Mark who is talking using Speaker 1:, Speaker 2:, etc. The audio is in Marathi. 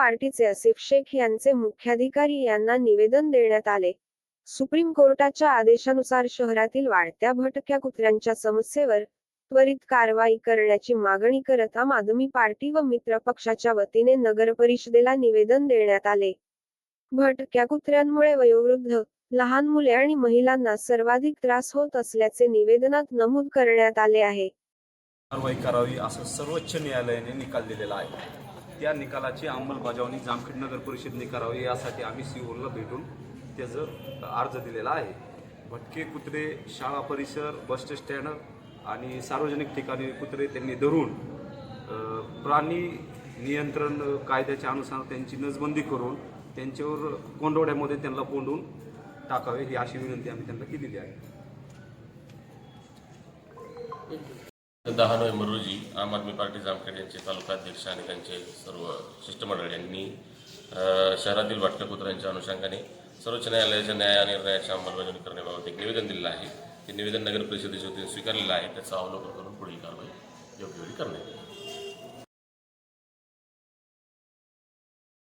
Speaker 1: पार्टीचे आसिफ शेख यांचे मुख्याधिकारी यांना निवेदन देण्यात आले. सुप्रीम कोर्टाच्या आदेशानुसार शहरातील वाढत्या भटक्या कुत्र्यांच्या समस्येवर त्वरित कारवाई करण्याची मागणी करत आम आदमी पार्टी व मित्र पक्षाच्या वतीने नगर परिषदेला निवेदन देण्यात आले. भटक्या कुत्र्यांमुळे वयोवृद्ध लहान मुले आणि महिलांना सर्वाधिक त्रास होत असल्याचे निवेदनात नमूद करण्यात आले आहे.
Speaker 2: कारवाई करावी असं सर्वोच्च न्यायालयाने निकाल दिलेला आहे. त्या निकालाची अंमलबजावणी जामखेड नगर परिषदने करावी यासाठी आम्ही सीओला भेटून त्याचं अर्ज दिलेला आहे. भटके कुत्रे शाळा परिसर बस स्टँड आणि सार्वजनिक ठिकाणी कुत्रे त्यांनी धरून प्राणी नियंत्रण कायद्याच्या अनुसार त्यांची नजबंदी करून त्यांच्यावर कोंडवड्यामध्ये त्यांना कोंडून टाकावे ही अशी विनंती आम्ही त्यांना केलेली आहे.
Speaker 3: दहा नोव्हेंबर रोजी आम आदमी पार्टी जामखेड यांचे तालुका अध्यक्ष आणि त्यांचे सर्व शिष्टमंडळ यांनी शहरातील भटक्या कुत्र्यांच्या अनुषंगाने सर्वोच्च न्यायालयाच्या न्याय आणि निर्णयाची अंमलबजावणी करण्याबाबत एक निवेदन दिलेलं आहे. ते निवेदन नगर परिषदेच्या वतीने स्वीकारलेलं आहे. त्याचं अवलोकन करून पुढील कारवाई योग्य वेळी करण्यात